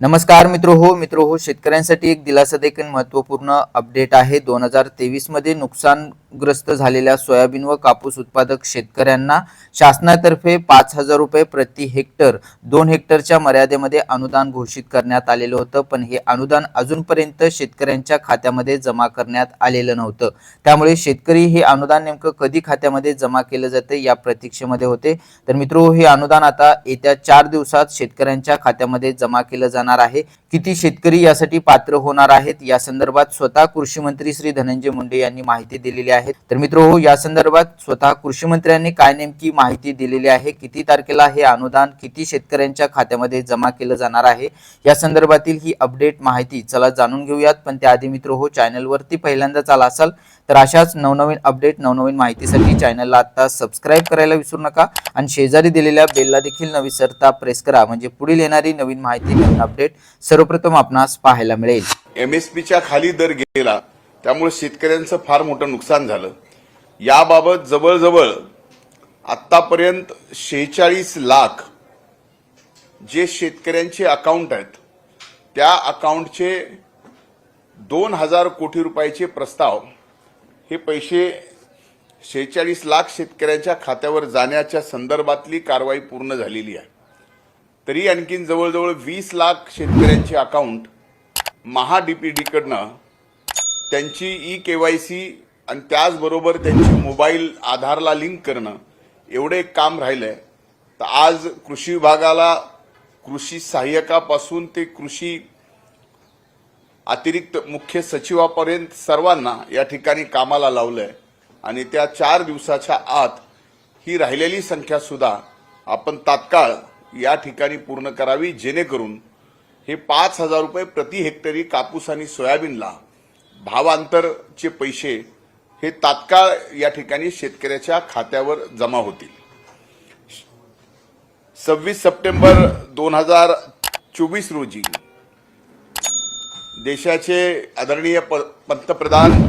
नमस्कार मित्र हो मित्र हो शेतकऱ्यांसाठी एक दिलासा देखील महत्त्वपूर्ण अपडेट आहे. दोन हजार तेवीसमध्ये ग्रस्त झालेल्या सोयाबीन व कापूस उत्पादक शेतकऱ्यांना शासनातर्फे पाच हजार रुपये प्रति हेक्टर दोन हेक्टरच्या मर्यादेमध्ये अनुदान घोषित करण्यात आलेलं होतं. पण हे अनुदान अजूनपर्यंत शेतकऱ्यांच्या खात्यामध्ये जमा करण्यात आलेलं नव्हतं. त्यामुळे शेतकरी हे अनुदान नेमकं कधी खात्यामध्ये जमा केलं जाते या प्रतीक्षेमध्ये होते. तर मित्रो हे अनुदान आता येत्या चार दिवसात शेतकऱ्यांच्या खात्यामध्ये जमा केलं जाणार आहे. किती शेतकरी यासाठी पात्र होणार आहेत? या संदर्भात स्वतः कृषी मंत्री श्री धनंजय मुंडे यांनी माहिती दिलेली आहे. तर मित्र हो या संदर्भात स्वतः कृषी मंत्र्यांनी काय नेमकी माहिती दिलेली आहे? किती तारखेला हे अनुदान किती शेतकऱ्यांच्या खात्यामध्ये जमा केलं जाणार आहे? या संदर्भातील ही अपडेट माहिती चला जाणून घेऊयात. पण त्याआधी मित्र हो चॅनलवरती पहिल्यांदाच आला असाल तर अशाच नवनवीन अपडेट नवनवीन माहितीसाठी चॅनलला आता सबस्क्राईब करायला विसरू नका आणि शेजारी दिलेल्या बेलला देखील न विसरता प्रेस करा. म्हणजे पुढील येणारी नवीन माहिती नवीन अपडेट सर्वप्रथम आपणास पाहायला मिळेल. एम एस पीच्या खाली दर गेला त्यामुळे शेतकऱ्यांचं फार मोठं नुकसान झालं. याबाबत जवळजवळ आत्तापर्यंत शेहेचाळीस लाख जे शेतकऱ्यांचे अकाउंट आहेत त्या अकाउंटचे दोन हजार कोटी रुपयाचे प्रस्ताव हे पैसे शेहेचाळीस लाख शेतकऱ्यांच्या खात्यावर जाण्याच्या संदर्भातली कारवाई पूर्ण झालेली आहे. तरी आणखीन जवळजवळ वीस लाख शेतकऱ्यांचे अकाउंट महा डी पी डीकडनं त्यांची ई के वाय सी आणि त्याचबरोबर त्यांची मोबाईल आधारला लिंक करणं एवढे काम काम राहिलंय. तर आज कृषी विभागाला कृषी सहाय्यकापासून ते कृषी अतिरिक्त मुख्य सचिवापर्यंत सर्वांना या ठिकाणी कामाला लावलं आहे आणि त्या चार दिवसाच्या आत ही राहिलेली संख्यासुद्धा आपण तात्काळ या ठिकाणी पूर्ण करावी जेणेकरून हे पाच हजार रुपये प्रति हेक्टरी कापूस आणि सोयाबीनला भावांतरचे पैसे हे तात्काळ या ठिकाणी शेतकऱ्याच्या खात्यावर जमा होतील. सव्वीस सप्टेंबर दोन हजार चोवीस रोजी देशाचे आदरणीय प- पंतप्रधान